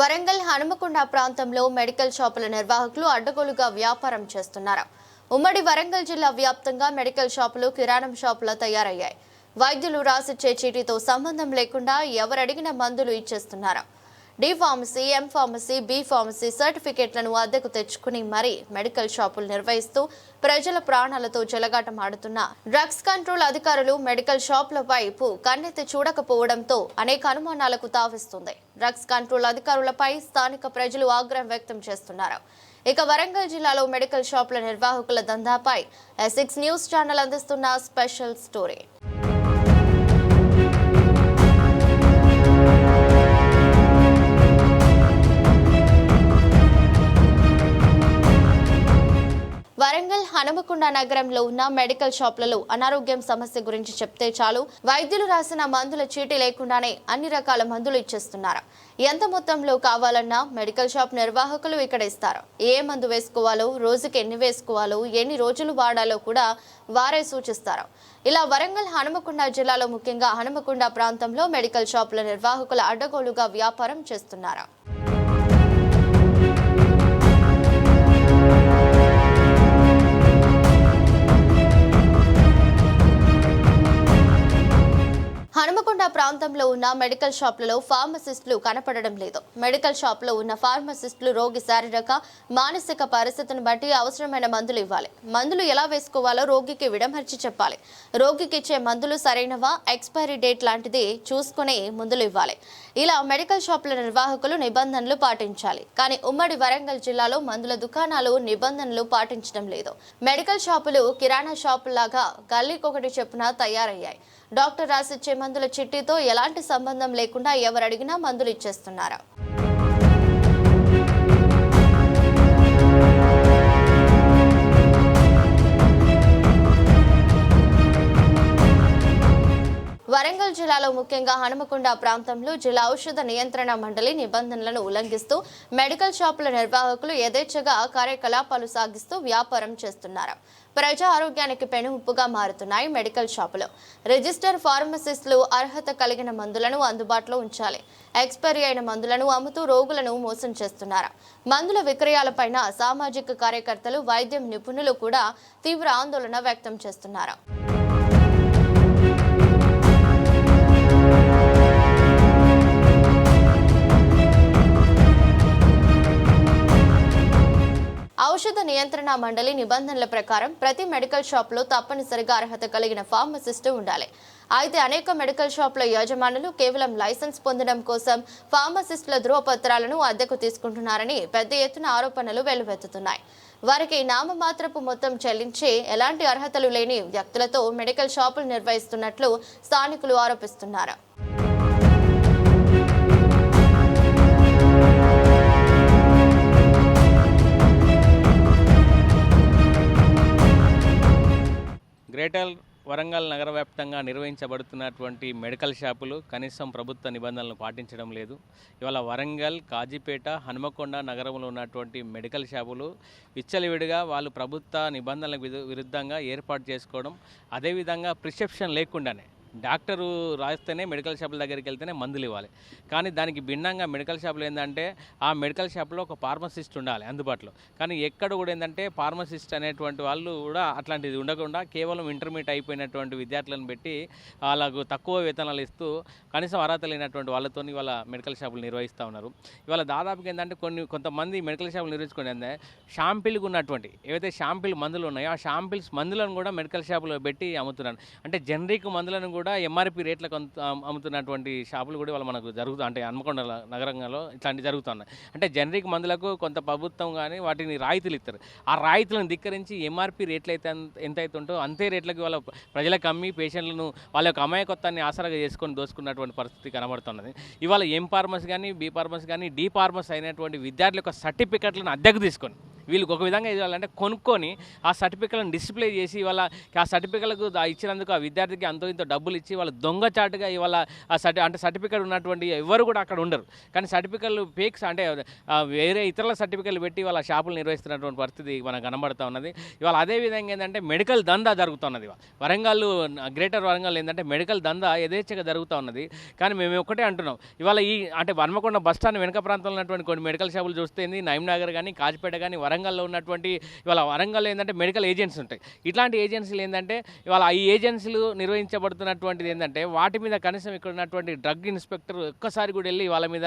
వరంగల్ హనుమకొండ ప్రాంతంలో మెడికల్ షాపుల నిర్వాహకులు అడ్డగోలుగా వ్యాపారం చేస్తున్నారు. ఉమ్మడి వరంగల్ జిల్లా వ్యాప్తంగా మెడికల్ షాపులు కిరాణం షాపులు తయారయ్యాయి. వైద్యులు రాసిచ్చే చీటీతో సంబంధం లేకుండా ఎవరడిగిన మందులు ఇచ్చేస్తున్నారు. D pharmacy M pharmacy B pharmacy సర్టిఫికేట్లను అద్దెకు తెచ్చుకుని మరీ మెడికల్ షాపులు నిర్వహిస్తూ ప్రజల ప్రాణాలతో జలగాటం ఆడుతున్న డ్రగ్స్ కంట్రోల్ అధికారులు మెడికల్ షాపుల వైపు కన్నెత్తి చూడకపోవడంతో అనేక అనుమానాలకు తావిస్తుంది. డ్రగ్స్ కంట్రోల్ అధికారులపై స్థానిక ప్రజలు ఆగ్రహం వ్యక్తం చేస్తున్నారు. ఇక వరంగల్ జిల్లాలో మెడికల్ షాపుల నిర్వాహకుల దందాపై సిక్స్ న్యూస్ ఛానల్ అందిస్తున్న స్పెషల్ స్టోరీ. హనుమకొండ నగరంలో ఉన్న మెడికల్ షాపులలో అనారోగ్యం సమస్య గురించి చెప్తే చాలు. వైద్యులు రాసిన మందుల చీటీ లేకుండానే అన్ని రకాల మందులు ఇచ్చేస్తున్నారు. ఎంత మొత్తంలో కావాలన్నా మెడికల్ షాప్ నిర్వాహకులు ఇక్కడ ఇస్తారు. ఏ మందు వేసుకోవాలో రోజుకి ఎన్ని వేసుకోవాలో ఎన్ని రోజులు వాడాలో కూడా వారే సూచిస్తారు. ఇలా వరంగల్ హనుమకొండ జిల్లాలో ముఖ్యంగా హనుమకొండ ప్రాంతంలో మెడికల్ షాపుల నిర్వాహకుల అడ్డగోలుగా వ్యాపారం చేస్తున్నారు. హనుమకొండ ప్రాంతంలో ఉన్న మెడికల్ షాపులలో ఫార్మసిస్టులు కనపడడం లేదు. మెడికల్ షాప్లో ఉన్న ఫార్మసిస్టులు రోగి శారీరక మానసిక పరిస్థితిని బట్టి అవసరమైన మందులు ఇవ్వాలి. మందులు ఎలా వేసుకోవాలో రోగికి విడమర్చి చెప్పాలి. రోగికి ఇచ్చే మందులు సరైనవా? ఎక్స్పైరీ డేట్ లాంటిది చూసుకుని మందులు ఇవ్వాలి. ఇలా మెడికల్ షాపుల నిర్వాహకులు నిబంధనలు పాటించాలి. కానీ ఉమ్మడి వరంగల్ జిల్లాలో మందుల దుకాణాలు నిబంధనలు పాటించడం లేదు. మెడికల్ షాపులు కిరాణా షాపులాగా గల్లీకొకటి చెప్పున తయారయ్యాయి. డాక్టర్ రాసిచ్చే మందుల చిట్టీతో ఎలాంటి సంబంధం లేకుండా ఎవరు అడిగినా మందులు ఇచ్చేస్తున్నారు. వరంగల్ జిల్లాలో ముఖ్యంగా హనుమకొండ ప్రాంతంలో జిల్లా ఔషధ నియంత్రణ మండలి నిబంధనలను ఉల్లంఘిస్తూ మెడికల్ షాపుల నిర్వాహకులు యథేచ్ఛగా కార్యకలాపాలు సాగిస్తూ వ్యాపారం చేస్తున్నారు. ప్రజా ఆరోగ్యానికి పెనుముప్పుగా మారుతున్నాయి మెడికల్ షాపులు. రిజిస్టర్ ఫార్మసిస్టులు అర్హత కలిగిన మందులను అందుబాటులో ఉంచాలి. ఎక్స్పైరీ అయిన మందులను అమ్ముతూ రోగులను మోసం చేస్తున్నారు. మందుల విక్రయాలపైన సామాజిక కార్యకర్తలు వైద్యం నిపుణులు కూడా తీవ్ర ఆందోళన వ్యక్తం చేస్తున్నారు. ఔషధ నియంత్రణ మండలి నిబంధనల ప్రకారం ప్రతి మెడికల్ షాప్లో తప్పనిసరిగా అర్హత కలిగిన ఫార్మసిస్టు ఉండాలి. అయితే అనేక మెడికల్ షాపుల యజమానులు కేవలం లైసెన్స్ పొందడం కోసం ఫార్మసిస్టుల ధృవపత్రాలను అద్దెకు తీసుకుంటున్నారని పెద్ద ఎత్తున ఆరోపణలు వెల్లువెత్తుతున్నాయి. వారికి నామమాత్రపు మొత్తం చెల్లించి ఎలాంటి అర్హతలు లేని వ్యక్తులతో మెడికల్ షాపులు నిర్వహిస్తున్నట్లు స్థానికులు ఆరోపిస్తున్నారు. గ్రేటర్ వరంగల్ నగర వ్యాప్తంగా నిర్వహించబడుతున్నటువంటి మెడికల్ షాపులు కనీసం ప్రభుత్వ నిబంధనలు పాటించడం లేదు. ఇవాళ వరంగల్ కాజీపేట హనుమకొండ నగరంలో ఉన్నటువంటి మెడికల్ షాపులు విచ్చలవిడిగా వాళ్ళు ప్రభుత్వ నిబంధనలకు విరుద్ధంగా ఏర్పాటు చేసుకోవడం అదేవిధంగా ప్రిస్క్రిప్షన్ లేకుండానే డాక్టరు రాస్తేనే మెడికల్ షాపుల దగ్గరికి వెళ్తేనే మందులు ఇవ్వాలి. కానీ దానికి భిన్నంగా మెడికల్ షాపులు ఏంటంటే ఆ మెడికల్ షాప్లో ఒక ఫార్మసిస్ట్ ఉండాలి అందుబాటులో. కానీ ఎక్కడ కూడా ఏంటంటే ఫార్మసిస్ట్ అనేటువంటి వాళ్ళు కూడా అట్లాంటిది ఉండకుండా కేవలం ఇంటర్మీడియట్ అయిపోయినటువంటి విద్యార్థులను పెట్టి వాళ్ళకు తక్కువ వేతనాలు ఇస్తూ కనీసం అర్హత లేనటువంటి వాళ్ళతో ఇవాళ మెడికల్ షాపులు నిర్వహిస్తూ ఉన్నారు. ఇవాళ దాదాపుగా ఏంటంటే కొన్ని కొంతమంది మెడికల్ షాపులు నిర్వహించుకుని అంటే షాంపిల్గా ఉన్నటువంటి ఏవైతే షాంపిల్ మందులు ఉన్నాయో ఆ షాంపిల్స్ మందులను కూడా మెడికల్ షాపులో పెట్టి అమ్ముతున్నారు. అంటే జనరిక్ మందులను కూడా ఎంఆర్పి రేట్లకు అమ్ముతున్నటువంటి షాపులు కూడా వాళ్ళు మనకు జరుగుతూ అంటే హన్మకొండ నగరంలో ఇట్లాంటివి జరుగుతున్నాయి. అంటే జనరిక్ మందులకు కొంత ప్రభుత్వం కానీ వాటిని రాయితీలు ఇస్తారు ఆ రాయితీలను ధిక్కరించి ఎంఆర్పి రేట్లు అయితే ఎంత- ఎంత అయితే అంతే రేట్లకి వాళ్ళ ప్రజలకు అమ్మి పేషెంట్లను వాళ్ళ యొక్క అమాయకత్వాన్ని ఆసరాగా చేసుకొని దోసుకున్నటువంటి పరిస్థితి కనబడుతున్నది. ఇవాళ ఎం ఫార్మస్ కానీ బి ఫార్మస్ కానీ డి ఫార్మస్ అయినటువంటి విద్యార్థుల యొక్క సర్టిఫికెట్లను అద్దెకు తీసుకొని వీళ్ళు ఒక విధంగా ఇవ్వాలంటే కొనుక్కొని ఆ సర్టిఫికెట్లను డిస్ప్లే చేసి వాళ్ళ ఆ సర్టిఫికెట్లకు ఇచ్చినందుకు ఆ విద్యార్థికి అంతో ఇంతో డబ్బులు ఇచ్చి వాళ్ళ దొంగచాటుగా ఇవాళ ఆ సర్టి అంటే సర్టిఫికెట్ ఉన్నటువంటి ఎవరు కూడా అక్కడ ఉండరు. కానీ సర్టిఫికెట్లు ఫేక్స్ అంటే వేరే ఇతరుల సర్టిఫికెట్లు పెట్టి వాళ్ళ షాపులు నిర్వహిస్తున్నటువంటి పరిస్థితి మనకు కనబడుతూ ఉన్నది. ఇవాళ అదే విధంగా ఏంటంటే మెడికల్ దందా జరుగుతున్నది వరంగల్ గ్రేటర్ వరంగల్ ఏంటంటే మెడికల్ దందా యథేచ్ఛగా జరుగుతూ ఉన్నది. కానీ మేము ఒకటే అంటున్నాం. ఇవాళ ఈ అంటే హన్మకొండ బస్ స్టాండ్ వెనక ప్రాంతంలో ఉన్నటువంటి కొన్ని మెడికల్ షాపులు చూస్తే ఏంది? నగర్ కానీ కాజ్పేట కానీ వరంగల్లో ఉన్నటువంటి ఇవాళ వరంగల్లో ఏంటంటే మెడికల్ ఏజెన్సీ ఉంటాయి. ఇట్లాంటి ఏజెన్సీలు ఏంటంటే ఇవాళ ఈ ఏజెన్సీలు నిర్వహించబడుతున్నటువంటిది ఏంటంటే వాటి మీద కనీసం ఇక్కడ ఉన్నటువంటి డ్రగ్ ఇన్స్పెక్టర్ ఒక్కసారి కూడా వెళ్ళి వాళ్ళ మీద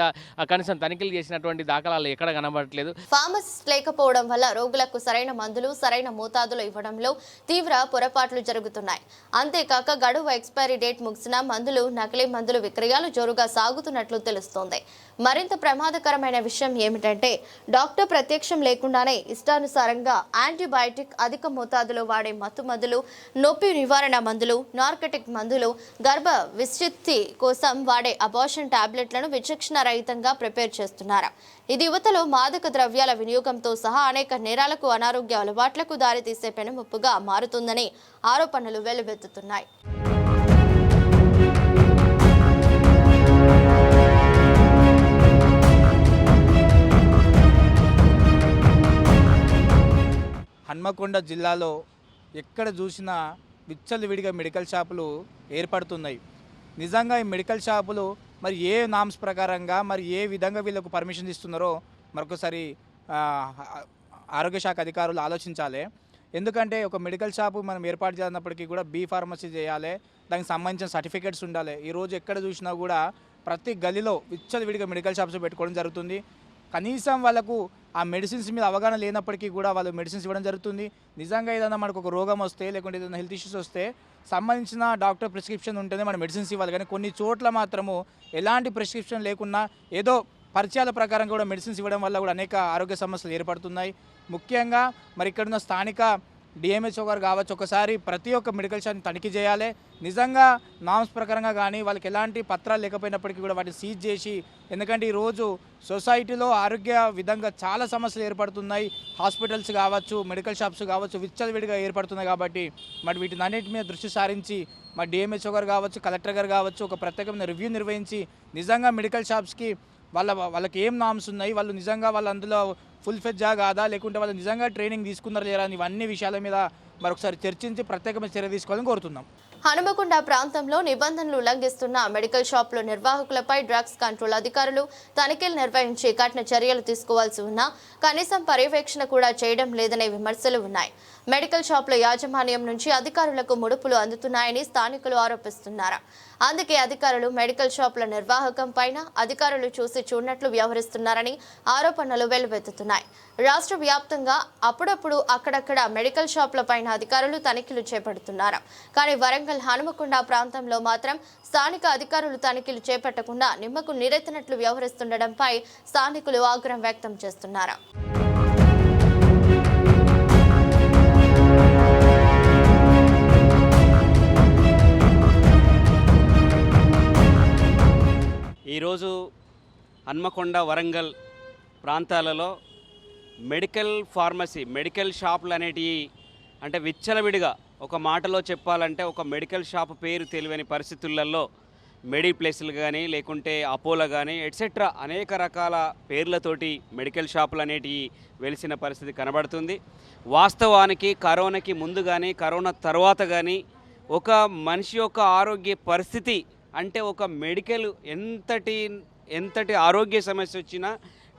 కనీసం తనిఖీలు చేసినటువంటి దాఖలాలు ఎక్కడ కనబడట్లేదు. ఫార్మసిస్ట్ లేకపోవడం వల్ల రోగులకు సరైన మందులు సరైన మోతాదులో ఇవ్వడంలో తీవ్ర పొరపాట్లు జరుగుతున్నాయి. అంతేకాక గడువు ఎక్స్పైరీ డేట్ ముగిసిన మందులు నకిలీ మందులు విక్రయాలు జోరుగా సాగుతున్నట్లు తెలుస్తోంది. మరింత ప్రమాదకరమైన విషయం ఏమిటంటే డాక్టర్ ప్రత్యక్షం లేకుండానే ఇష్టానుసారంగా యాంటీబయాటిక్ అధిక మోతాదులో వాడే మత్తు మందులు నొప్పి నివారణ మందులు నార్కటిక్ మందులు గర్భ విశ్చిత్తి కోసం వాడే అబార్షన్ టాబ్లెట్లను విచక్షణ రహితంగా ప్రిపేర్ చేస్తున్నారు. ఇది యువతలో మాదక ద్రవ్యాల వినియోగంతో సహా అనేక నేరాలకు అనారోగ్య అలవాట్లకు దారితీసే పెనుముప్పుగా మారుతుందని ఆరోపణలు వెల్లువెత్తుతున్నాయి. హన్మకొండ జిల్లాలో ఎక్కడ చూసినా విచ్చలవిడిగా మెడికల్ షాపులు ఏర్పడుతున్నాయి. నిజంగా ఈ మెడికల్ షాపులు మరి ఏ నామ్స్ ప్రకారంగా మరి ఏ విధంగా వీళ్ళకు పర్మిషన్ ఇస్తున్నారో మరొకసారి ఆరోగ్య శాఖ అధికారులు ఆలోచించాలి. ఎందుకంటే ఒక మెడికల్ షాపు మనం ఏర్పాటు చేసినప్పటికీ కూడా బీ ఫార్మసీ చేయాలి దానికి సంబంధించిన సర్టిఫికేట్స్ ఉండాలి. ఈరోజు ఎక్కడ చూసినా కూడా ప్రతి గలిలో విచ్చలవిడిగా మెడికల్ షాప్స్ పెట్టుకోవడం జరుగుతుంది. కనీసం వాళ్ళకు ఆ మెడిసిన్స్ మీద అవగాహన లేనప్పటికీ కూడా వాళ్ళు మెడిసిన్స్ ఇవ్వడం జరుగుతుంది. నిజంగా ఏదైనా మనకు ఒక రోగం వస్తే లేకుంటే ఏదైనా హెల్త్ ఇష్యూస్ వస్తే సంబంధించిన డాక్టర్ ప్రిస్క్రిప్షన్ ఉంటేనే మనం మెడిసిన్స్ ఇవ్వాలి. కానీ కొన్ని చోట్ల మాత్రము ఎలాంటి ప్రిస్క్రిప్షన్ లేకున్నా ఏదో పరిచయాల ప్రకారం కూడా మెడిసిన్స్ ఇవ్వడం వల్ల కూడా అనేక ఆరోగ్య సమస్యలు ఏర్పడుతున్నాయి. ముఖ్యంగా మరి ఇక్కడున్న స్థానిక డిఎంహెచ్ఓ గారు కావచ్చు ఒకసారి ప్రతి ఒక్క మెడికల్ షాప్ని తనిఖీ చేయాలి. నిజంగా నామ్స్ ప్రకారంగా కానీ వాళ్ళకి ఎలాంటి పత్రాలు లేకపోయినప్పటికీ కూడా వాటిని సీజ్ చేసి ఎందుకంటే ఈరోజు సొసైటీలో ఆరోగ్య విధంగా చాలా సమస్యలు ఏర్పడుతున్నాయి. హాస్పిటల్స్ కావచ్చు మెడికల్ షాప్స్ కావచ్చు విచ్చలవిడిగా ఏర్పడుతున్నాయి కాబట్టి మరి వీటిని అన్నింటి మీద దృష్టి సారించి మరి డిఎంహెచ్ఓ గారు కావచ్చు కలెక్టర్ గారు కావచ్చు ఒక ప్రత్యేకమైన రివ్యూ నిర్వహించి నిజంగా మెడికల్ షాప్స్కి వాళ్ళ వాళ్ళకి ఏం నామ్స్ ఉన్నాయి వాళ్ళు నిజంగా వాళ్ళు అందులో ఫుల్ ఫెజ్జా కాదా? లేకుంటే వాళ్ళు నిజంగా ట్రైనింగ్ తీసుకున్నారు లేదా ఇవన్నీ విషయాల మీద మరొకసారి చర్చించి ప్రత్యేకమైన చర్య తీసుకోవాలని కోరుతున్నాం. హనుమకొండ ప్రాంతంలో నిబంధనలు ఉల్లంఘిస్తున్న మెడికల్ షాపుల నిర్వాహకులపై డ్రగ్స్ కంట్రోల్ అధికారులు తనిఖీలు నిర్వహించి కఠిన చర్యలు తీసుకోవాల్సి ఉన్నా కనీసం పర్యవేక్షణ కూడా చేయడం లేదనే విమర్శలు ఉన్నాయి. మెడికల్ షాపుల యాజమాన్యం నుంచి అధికారులకు ముడుపులు అందుతున్నాయని స్థానికులు ఆరోపిస్తున్నారు. అందుకే అధికారులు మెడికల్ షాపుల నిర్వాహకం పైన అధికారులు చూసి చూడనట్లు వ్యవహరిస్తున్నారని ఆరోపణలు వెల్లువెత్తుతున్నాయి. రాష్ట్ర వ్యాప్తంగా అప్పుడప్పుడు అక్కడక్కడ మెడికల్ షాప్ల పైన అధికారులు తనిఖీలు చేపడుతున్నారు. కానీ వరంగల్ హనుమకొండ ప్రాంతంలో మాత్రం స్థానిక అధికారులు తనిఖీలు చేపట్టకుండా నిమ్మకు నీరెత్తినట్లు వ్యవహరిస్తుండటంపై స్థానికులు ఆగ్రహం వ్యక్తం చేస్తున్నారు. ఈరోజు హన్మకొండ వరంగల్ ప్రాంతాలలో మెడికల్ ఫార్మసీ మెడికల్ షాపులు అనేటివి అంటే విచ్చలవిడిగా ఒక మాటలో చెప్పాలంటే ఒక మెడికల్ షాప్ పేరు తెలియని పరిస్థితులలో మెడిప్లేస్లు కానీ లేకుంటే అపోలో కానీ ఎట్సెట్రా అనేక రకాల పేర్లతోటి మెడికల్ షాపులు అనేటివి వెలిసిన పరిస్థితి కనబడుతుంది. వాస్తవానికి కరోనాకి ముందు కానీ కరోనా తర్వాత కానీ ఒక మనిషి యొక్క ఆరోగ్య పరిస్థితి అంటే ఒక మెడికల్ ఎంతటి ఎంతటి ఆరోగ్య సమస్య వచ్చినా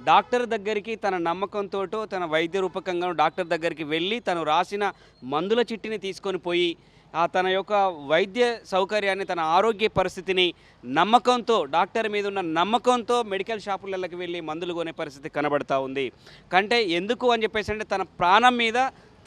డాక్టర్ దగ్గరికి తన నమ్మకంతో తన వైద్య రూపకంగా డాక్టర్ దగ్గరికి వెళ్ళి తను రాసిన మందుల చిట్టిని తీసుకొని పోయి ఆ తన యొక్క వైద్య సౌకర్యాన్ని తన ఆరోగ్య పరిస్థితిని నమ్మకంతో డాక్టర్ మీద ఉన్న నమ్మకంతో మెడికల్ షాపులకి వెళ్ళి మందులు కొనే పరిస్థితి కనబడతా ఉంది. కంటే ఎందుకు అని చెప్పేసి అంటే తన ప్రాణం మీద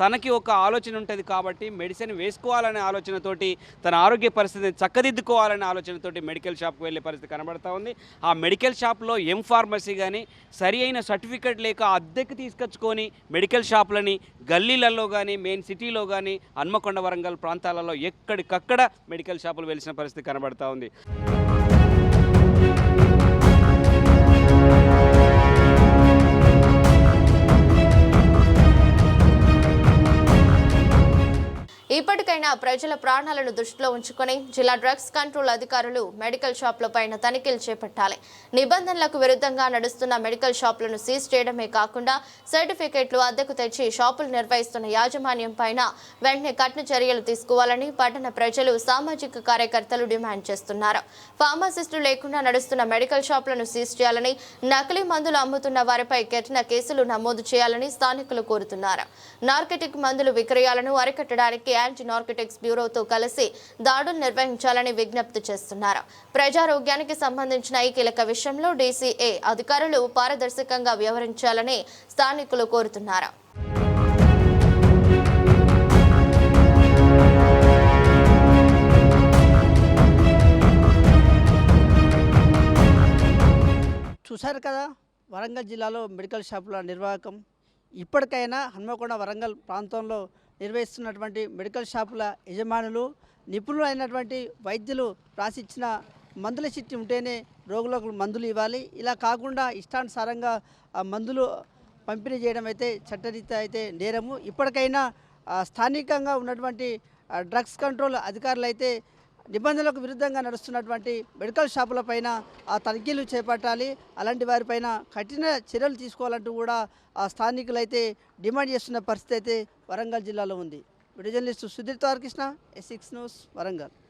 తనకి ఒక ఆలోచన ఉంటుంది కాబట్టి మెడిసిన్ వేసుకోవాలనే ఆలోచనతోటి తన ఆరోగ్య పరిస్థితిని చక్కదిద్దుకోవాలనే ఆలోచనతోటి మెడికల్ షాప్కి వెళ్ళే పరిస్థితి కనబడతా ఉంది. ఆ మెడికల్ షాప్లో ఎం ఫార్మసీ కానీ సరి అయిన సర్టిఫికెట్ లేక అద్దెకి తీసుకొచ్చుకొని మెడికల్ షాపులని గల్లీలలో కానీ మెయిన్ సిటీలో కానీ హన్మకొండ వరంగల్ ప్రాంతాలలో ఎక్కడికక్కడ మెడికల్ షాపులు వెలిసిన పరిస్థితి కనబడతా ఉంది. ఇప్పటికైనా ప్రజల ప్రాణాలను దృష్టిలో ఉంచుకొని జిల్లా డ్రగ్స్ కంట్రోల్ అధికారులు మెడికల్ షాపుల పైన తనిఖీలు చేపట్టాలి. నిబంధనలకు విరుద్ధంగా నడుస్తున్న మెడికల్ షాపులను సీజ్ చేయడమే కాకుండా సర్టిఫికెట్లు అద్దెకు తెచ్చి షాపులు నిర్వహిస్తున్న యాజమాన్యం పైన వెంటనే కఠిన చర్యలు తీసుకోవాలని పట్టణ ప్రజలు సామాజిక కార్యకర్తలు డిమాండ్ చేస్తున్నారు. ఫార్మసిస్టులు లేకుండా నడుస్తున్న మెడికల్ షాపులను సీజ్ చేయాలని నకిలీ మందులు అమ్ముతున్న వారిపై కఠిన కేసులు నమోదు చేయాలని స్థానికులు కోరుతున్నారు. నార్కెటిక్ మందులు విక్రయాలను అరికట్టడానికి యాంటీ నార్కెటిక్స్ బ్యూరోతో కలిసి దాడులు నిర్వహించాలని విజ్ఞప్తి చేస్తున్నారు. ప్రజారోగ్యానికి సంబంధించిన ఈ కీలక విషయంలో డీసీఏ అధికారులు పారదర్శకంగా వ్యవహరించాలని స్థానికులు కోరుతున్నారు. చూశారు కదా వరంగల్ జిల్లాలో మెడికల్ షాపుల నిర్వాహకం. ఇప్పటికైనా హన్మకొండ వరంగల్ ప్రాంతంలో నిర్వహిస్తున్నటువంటి మెడికల్ షాపుల యజమానులు నిపుణులు అయినటువంటి వైద్యులు రాసిచ్చిన మందుల చిట్టి ఉంటేనే రోగులకు మందులు ఇవ్వాలి. ఇలా కాకుండా ఇష్టానుసారంగా ఆ మందులు పంపిణీ చేయడం అయితే చట్టరీత్యా అయితే నేరము. ఇప్పటికైనా స్థానికంగా ఉన్నటువంటి డ్రగ్స్ కంట్రోల్ అధికారులు అయితే నిబంధనలకు విరుద్ధంగా నడుస్తున్నటువంటి మెడికల్ షాపులపైన ఆ తనిఖీలు చేపట్టాలి. అలాంటి వారిపైన కఠిన చర్యలు తీసుకోవాలంటూ కూడా ఆ స్థానికులైతే డిమాండ్ చేస్తున్న పరిస్థితి అయితే వరంగల్ జిల్లాలో ఉంది. Video journalist Sudheer Tarakrishna S six news Warangal.